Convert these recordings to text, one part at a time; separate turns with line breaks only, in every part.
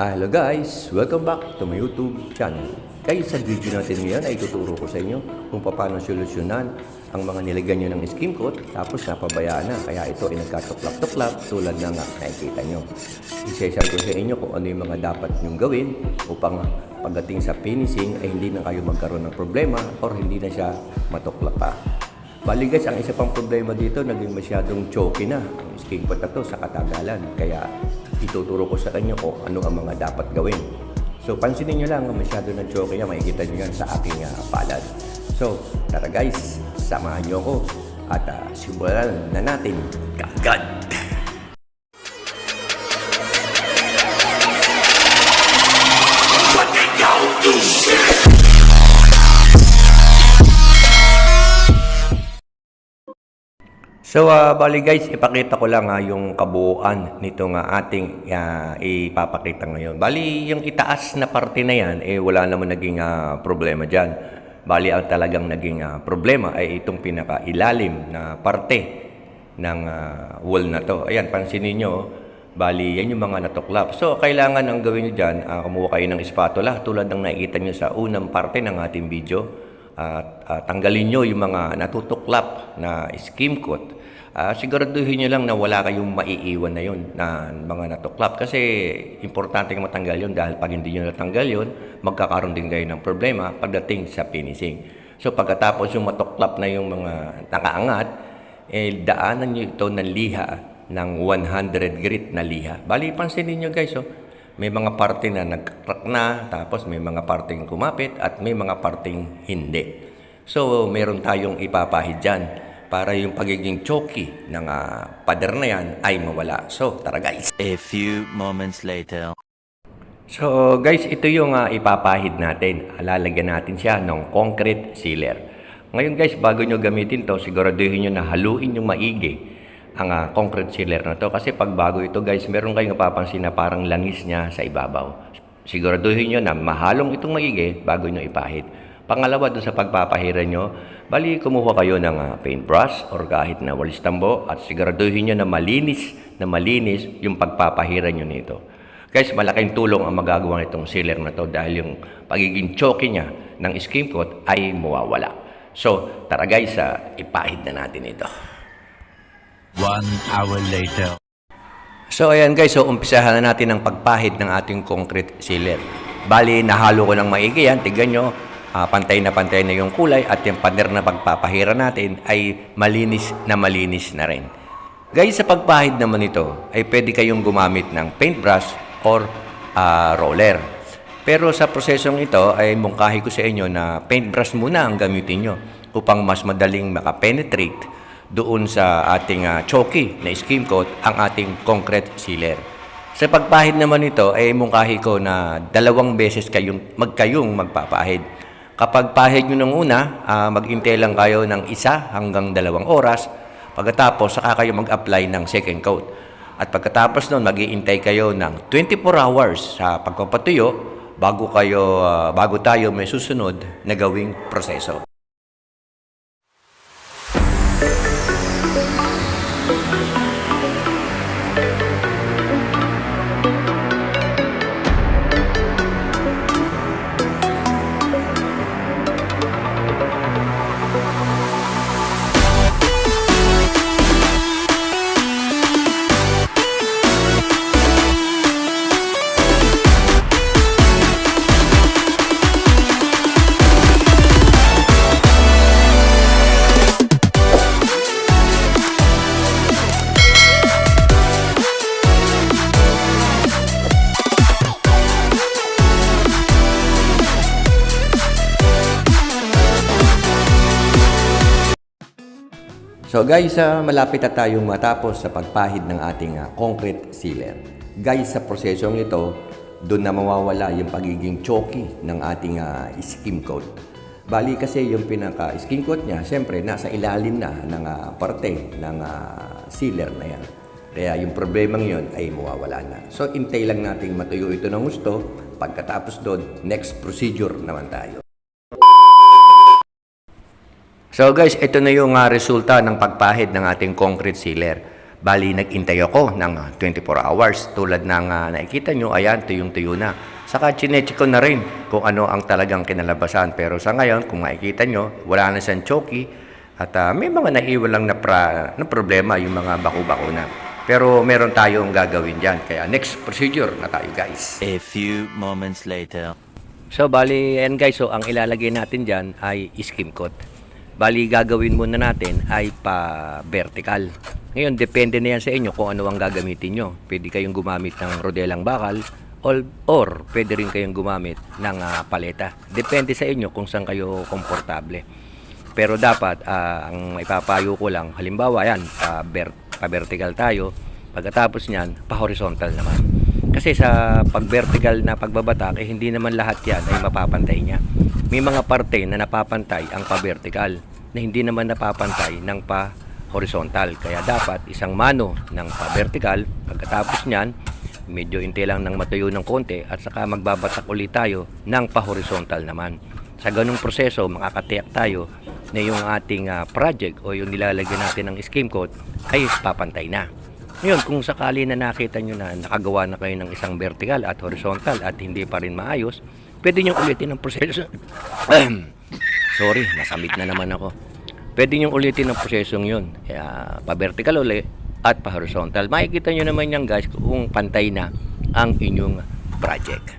Hello guys! Welcome back to my YouTube channel. Guys, sa video natin ngayon ay tuturo ko sa inyo kung paano solusyonan ang mga nilagyan nyo ng skim coat tapos napabayaan na. Kaya ito ay nagkatuklap-tuklap tulad na nga nakikita nyo. Iseshare ko sa inyo kung ano yung mga dapat nyong gawin upang pagdating sa finishing ay hindi na kayo magkaroon ng problema or hindi na siya matuklap pa. Bali guys, ang isa pang problema dito, naging masyadong choky na ang skin pot na to sa katagalan. Kaya ituturo ko sa inyo kung ano ang mga dapat gawin. So pansinin nyo lang, masyado na choky yan, makikita nyo yan sa aking uh, palad. So, tara guys, samahan nyo ako at uh, simulan na natin kagad. So, ah, bali guys, ipakita ko lang ah, yung kabuuan nito nga ating ah, ipapakita ngayon. Bali, yung itaas na parte na yan, eh wala naman naging ah, problema dyan. Bali, ang talagang naging ah, problema ay itong pinaka-ilalim na parte ng ah, wall na to. Ayan, pansinin nyo, bali, yan yung mga natuklap. So, kailangan ang gawin nyo dyan, ah, kumuha kayo ng spatula tulad ng nakikita nyo sa unang parte ng ating video at ah, tanggalin nyo yung mga natutuklap na skim coat. Ah, siguraduhin nyo lang na wala kayong maiiwan na yun na mga natuklap kasi importante nga matanggal yun dahil pag hindi nyo natanggal yun, magkakaroon din kayo ng problema pagdating sa finishing. So pagkatapos yung matuklap na yung mga nakaangat, eh, daanan nyo ito ng liha ng 100 grit na liha. Bali, pansinin nyo guys, oh, may mga parte na nag-crack na, tapos may mga parteng kumapit, at may mga parteng hindi. So, meron tayong ipapahid dyan para yung pagiging choky ng ah, pader na yan ay mawala. So, tara guys!
A few moments later.
So guys, ito yung ah, ipapahid natin. Lalagyan natin siya ng concrete sealer. Ngayon guys, bago nyo gamitin to, siguraduhin nyo na haluin yung maigi ang ah, concrete sealer na to. Kasi pag bago ito guys, meron kayong napapansin na parang langis niya sa ibabaw. Siguraduhin nyo na mahalong itong maigi bago nyo ipahid. Pangalawa, dun sa pagpapahira nyo, bali kumuha kayo ng ah, paintbrush or kahit na walis tambo at siguraduhin nyo na malinis na malinis yung pagpapahira nyo nito. Guys, malaking tulong ang magagawa nitong sealer na to dahil yung pagiging choky niya ng skim coat ay mawawala. So, tara guys, ah, ipahid na natin ito.
One hour later.
So, ayan guys, so umpisahan na natin ang pagpahid ng ating concrete sealer. Bali, nahalo ko ng maigi yan. Tignan nyo, ah, pantay na pantay na yung kulay at yung pader na pagpapahira natin ay malinis na malinis na rin. Guys, sa pagpahid naman ito, ay pwede kayong gumamit ng paintbrush or ah, roller. Pero sa prosesong ito ay mungkahi ko sa inyo na paintbrush muna ang gamitin nyo upang mas madaling makapenetrate doon sa ating ah, choky na skim coat ang ating concrete sealer. Sa pagpahid naman ito ay mungkahi ko na dalawang beses kayong magkayong magpapahid. Kapag pahid nyo ng una, ah, mag-intay lang kayo ng isa hanggang dalawang oras. Pagkatapos, saka kayo mag-apply ng second coat. At pagkatapos nun, mag-iintay kayo ng 24 hours sa pagpapatuyo bago kayo ah, bago tayo may susunod na gawing proseso. So guys, ah, malapit na tayong matapos sa pagpahid ng ating ah, concrete sealer. Guys, sa prosesong ito, doon na mawawala yung pagiging choky ng ating ah, skim coat. Bali kasi yung pinaka skim coat niya, siyempre nasa ilalim na ng ah, parte ng ah, sealer na yan. Kaya yung problemang yun ay mawawala na. So, intay lang nating matuyo ito ng gusto. Pagkatapos doon, next procedure naman tayo. So guys, ito na yung ah, resulta ng pagpahid ng ating concrete sealer. Bali, nag-intay ako ng ah, 24 hours. Tulad ng ah, nakikita nyo, ayan, tuyong-tuyo na. Saka chinecheck ko na rin kung ano ang talagang kinalabasan. Pero sa ngayon, kung makikita nyo, wala na siyang choky. At ah, may mga naiwan lang na, pra, na problema, yung mga baku-bako na. Pero meron tayong gagawin dyan. Kaya next procedure na tayo guys.
A few moments later.
So, bali, ayan guys, so ang ilalagay natin dyan ay skim coat. Bali, gagawin muna natin ay pa-vertical. Ngayon, depende na yan sa inyo kung ano ang gagamitin nyo. Pwede kayong gumamit ng rodelang bakal or, or pwede rin kayong gumamit ng ah, paleta. Depende sa inyo kung saan kayo komportable. Pero dapat, ah, ang ipapayo ko lang, halimbawa yan, pa-ver- pa-vertical tayo, pagkatapos niyan, pa-horizontal naman. Kasi sa pag-vertical na pagbabatak, eh, hindi naman lahat yan ay mapapantay niya. May mga parte na napapantay ang pa-vertical na hindi naman napapantay ng pa-horizontal. Kaya dapat isang mano ng pa-vertical, pagkatapos niyan, medyo inte lang ng matuyo ng konti at saka magbabatak ulit tayo ng pa-horizontal naman. Sa ganung proseso, makakatiyak tayo na yung ating ah, project o yung nilalagyan natin ng scheme code ay papantay na. Ngayon, kung sakali na nakita nyo na nakagawa na kayo ng isang vertical at horizontal at hindi pa rin maayos, pwede nyo ulitin ang proseso. Sorry, nasamid na naman ako. Pwede nyo ulitin ang prosesong yun. Kaya, pa-vertical uli at pa-horizontal. Makikita nyo naman yan guys kung pantay na ang inyong project.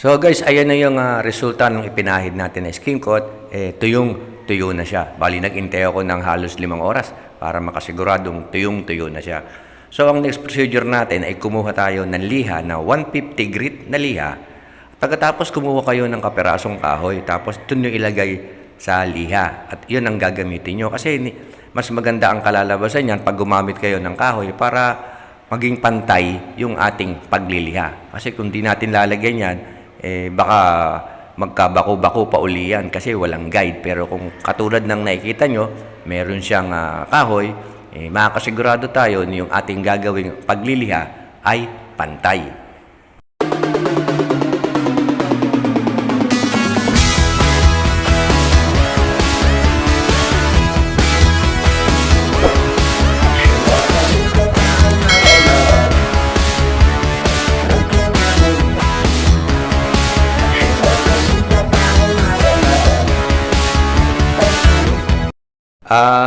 So guys, ayan na yung ah, resulta ng ipinahid natin na skin coat. Eh, tuyong tuyo na siya. Bali, nag-intay ako ng halos limang oras para makasiguradong tuyong tuyo na siya. So ang next procedure natin ay kumuha tayo ng liha na 150 grit na liha. Pagkatapos kumuha kayo ng kaperasong kahoy, tapos ito nyo ilagay sa liha. At yun ang gagamitin nyo. Kasi mas maganda ang kalalabasan yan pag gumamit kayo ng kahoy para maging pantay yung ating pagliliha. Kasi kung di natin lalagyan yan, eh, baka magkabako-bako pa uli yan kasi walang guide. Pero kung katulad ng nakikita nyo, meron siyang ah, kahoy, eh, makakasigurado tayo na yung ating gagawing pagliliha ay pantay.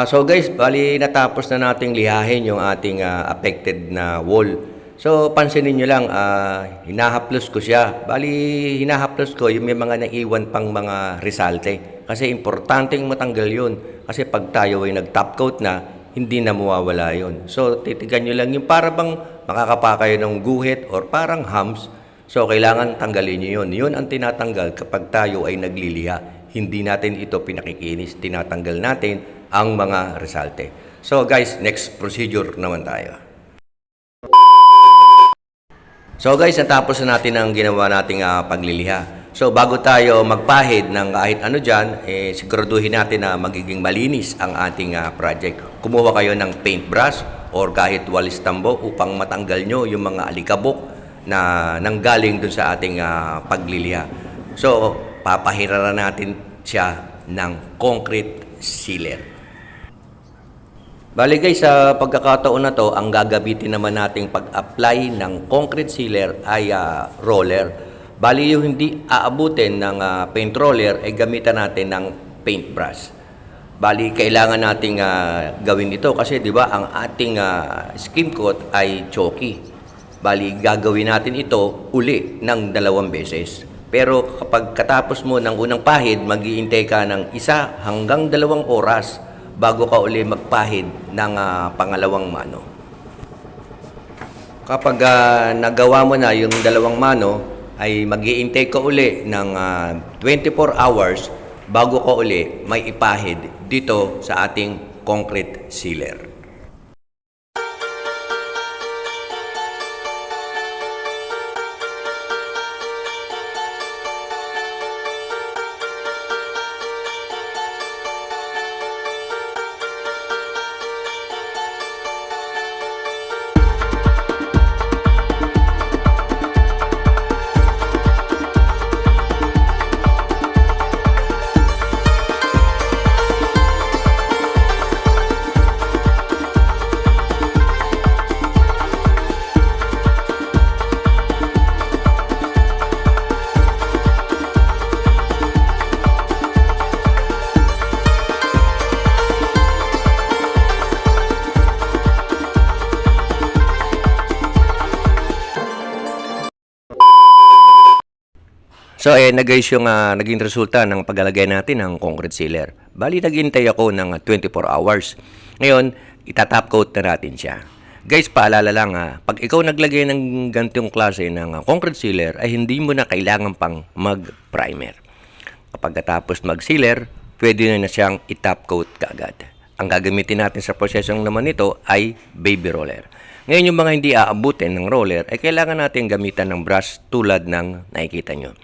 Ah, so guys, bali natapos na nating lihahin yung ating ah, affected na wall. So pansinin niyo lang, ah, hinahaplos ko siya. Bali hinahaplos ko yung may mga naiwan pang mga resalte. Kasi importanteng matanggal yun. Kasi pag tayo ay nag-top coat na, hindi na mawawala yun. So titigan niyo lang yung para bang makakapa kayo ng guhit or parang hams. So kailangan tanggalin niyo yun. Yun ang tinatanggal kapag tayo ay nagliliha. Hindi natin ito pinakikinis. Tinatanggal natin ang mga resalte. So guys, next procedure naman tayo. So guys, natapos na natin ang ginawa nating ah, pagliliha. So bago tayo magpahid ng kahit ano dyan, eh, siguraduhin natin na magiging malinis ang ating ah, project. Kumuha kayo ng paintbrush or kahit walis tambo upang matanggal nyo yung mga alikabok na nanggaling dun sa ating ah, pagliliha. So, papahiraran natin siya ng concrete sealer. Bali guys, sa pagkakataon na to, ang gagamitin naman nating pag-apply ng concrete sealer ay ah, roller. Bali yung hindi aabutin ng ah, paint roller ay gamitan natin ng paintbrush. Bali kailangan nating ah, gawin ito kasi 'di ba ang ating ah, skim coat ay chalky. Bali gagawin natin ito uli ng dalawang beses. Pero kapag katapos mo ng unang pahid, mag-iintay ka ng isa hanggang dalawang oras bago ka uli magpahid ng ah, pangalawang mano. Kapag ah, nagawa mo na yung dalawang mano, ay mag iintay ka uli ng ah, 24 hours bago ka uli may ipahid dito sa ating concrete sealer. So, ayan na guys yung ah, naging resulta ng paglalagay natin ng concrete sealer. Bali, naghintay ako ng ah, 24 hours. Ngayon, itatap coat na natin siya. Guys, paalala lang ha, pag ikaw naglagay ng ganitong klase ng ah, concrete sealer, ay hindi mo na kailangan pang mag-primer. Kapag tapos mag-sealer, pwede na na siyang itap coat kaagad. Ang gagamitin natin sa prosesong naman nito ay baby roller. Ngayon yung mga hindi aabutin ng roller, ay kailangan natin gamitan ng brush tulad ng nakikita nyo.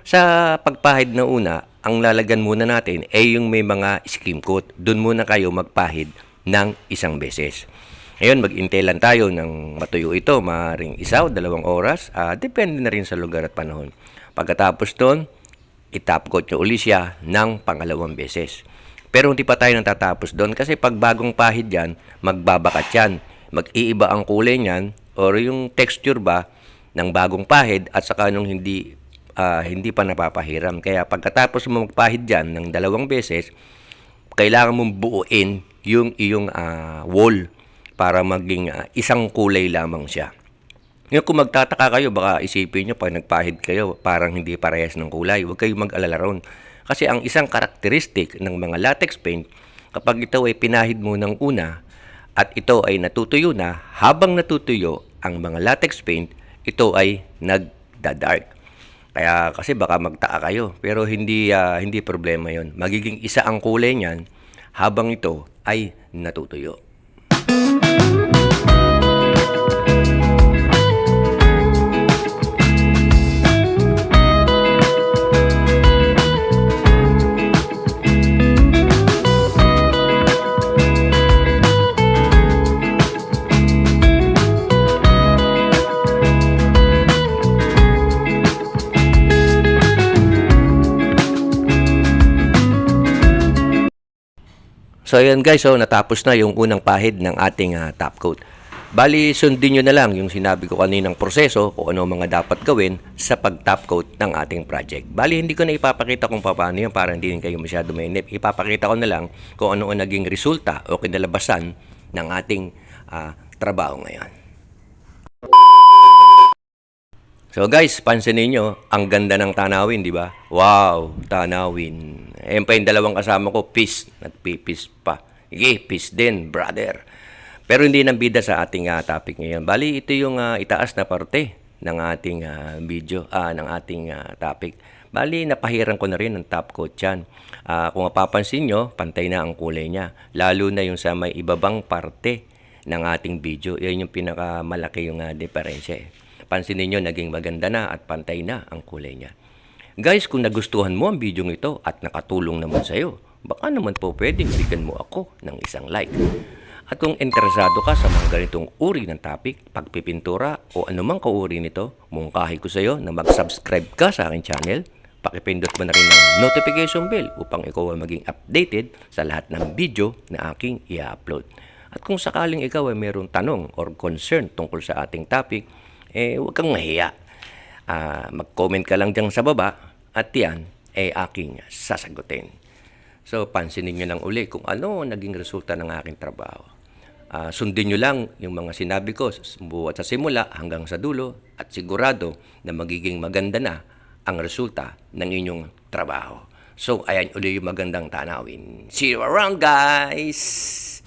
Sa pagpahid na una, ang lalagyan muna natin ay yung may mga skim coat. Doon muna kayo magpahid ng isang beses. Ngayon, mag-intay lang tayo ng matuyo ito, maaaring isa o dalawang oras. Ah, depende na rin sa lugar at panahon. Pagkatapos doon, itap coat nyo uli siya ng pangalawang beses. Pero hindi pa tayo natatapos doon kasi pag bagong pahid yan, magbabakat yan. Mag-iiba ang kulay niyan or yung texture ba ng bagong pahid at saka nung hindi ah, hindi pa napapahiram. Kaya pagkatapos mo magpahid dyan ng dalawang beses, kailangan mong buuin yung iyong ah, wall para maging ah, isang kulay lamang siya. Ngayon kung magtataka kayo, baka isipin nyo pag nagpahid kayo, parang hindi parehas ng kulay. Huwag kayong mag-alala ron. Kasi ang isang karakteristik ng mga latex paint, kapag ito ay pinahid mo ng una at ito ay natutuyo na, habang natutuyo ang mga latex paint, ito ay nagda-dark. Kaya kasi baka magtaka kayo, pero hindi ah, hindi problema 'yon. Magiging isa ang kulay niyan habang ito ay natutuyo. So ayan guys, so natapos na yung unang pahid ng ating ah, top coat. Bali, sundin nyo na lang yung sinabi ko kaninang proseso kung ano mga dapat gawin sa pag-top coat ng ating project. Bali, hindi ko na ipapakita kung paano yan para hindi kayo masyado mainip. Ipapakita ko na lang kung ano ang naging resulta o kinalabasan ng ating ah, trabaho ngayon. So guys, pansinin nyo, ang ganda ng tanawin, di ba? Wow, tanawin. Ayan pa yung dalawang kasama ko, peace. Nagpipis pa. Sige, peace din, brother. Pero hindi nang bida sa ating ah, topic ngayon. Bali, ito yung ah, itaas na parte ng ating ah, video, ah, ng ating ah, topic. Bali, napahiran ko na rin ng top coat yan. Ah, kung mapapansin nyo, pantay na ang kulay niya. Lalo na yung sa may ibabang parte ng ating video. Yan yung pinakamalaki yung uh, diferensya eh. Pansinin nyo, naging maganda na at pantay na ang kulay niya. Guys, kung nagustuhan mo ang video ito at nakatulong naman sa'yo, baka naman po pwedeng bigyan mo ako ng isang like. At kung interesado ka sa mga ganitong uri ng topic, pagpipintura o anumang kauri nito, mungkahi ko sa iyo na mag-subscribe ka sa aking channel. Pakipindot mo na rin ng notification bell upang ikaw ay maging updated sa lahat ng video na aking i-upload. At kung sakaling ikaw ay mayroong tanong or concern tungkol sa ating topic, eh huwag kang mahiya. Ah, mag-comment ka lang dyan sa baba at yan ay aking sasagutin. So, pansinin nyo lang uli kung ano naging resulta ng aking trabaho. Ah, sundin nyo lang yung mga sinabi ko buhat sa simula hanggang sa dulo at sigurado na magiging maganda na ang resulta ng inyong trabaho. So, ayan uli yung magandang tanawin. See you around, guys!